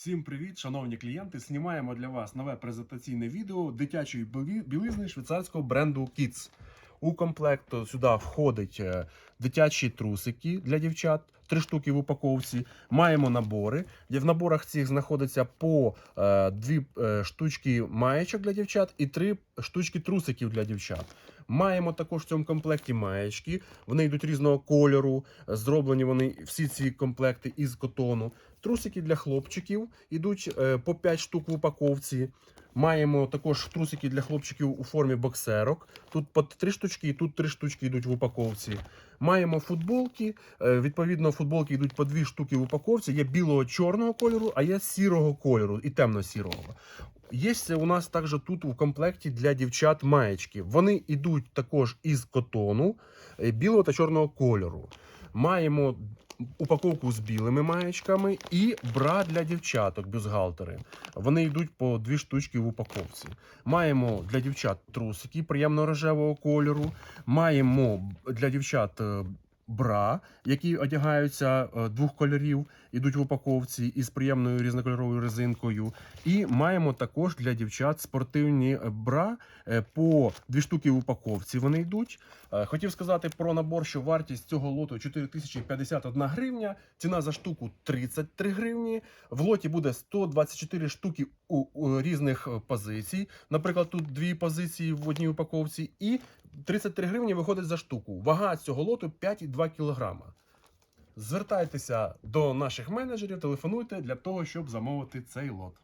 Всім привіт, шановні клієнти! Знімаємо для вас нове презентаційне відео дитячої білизни швейцарського бренду Kids. У комплект сюди входить е, дитячі трусики для дівчат, три штуки в упаковці. Маємо набори, в наборах цих знаходиться по е, дві е, штучки маєчок для дівчат і три штучки трусиків для дівчат. Маємо також в цьому комплекті маєчки. Вони йдуть різного кольору. Зроблені вони всі ці комплекти із котону. Трусики для хлопчиків ідуть е, по 5 штук в упаковці. Маємо також трусики для хлопчиків у формі боксерок. Тут по 3 штучки, і тут 3 штучки йдуть в упаковці. Маємо футболки. е, Відповідно, футболки йдуть по 2 штуки в упаковці. Є білого чорного кольору, а є сірого кольору і темно-сірого. Є у нас також тут у комплекті для дівчат маєчки. Вони йдуть також із котону е, білого та чорного кольору. Маємо упаковку з білими маєчками і бра для дівчаток, бюстгальтери. Вони йдуть по дві штучки в упаковці. Маємо для дівчат трусики приємно рожевого кольору. Маємо для дівчат е, бра, які одягаються е, двох кольорів, ідуть в упаковці із приємною різнокольоровою резинкою. І маємо також для дівчат спортивні е, бра е, по дві штуки в упаковці. Вони йдуть. Хотів сказати про набор, що вартість цього лоту 4051 гривня, ціна за штуку 33 гривні. В лоті буде 124 штуки у, різних позицій. Наприклад, тут дві позиції в одній упаковці, і 33 гривні виходить за штуку. Вага цього лоту 5,2 кілограма. Звертайтеся до наших менеджерів, телефонуйте для того, щоб замовити цей лот.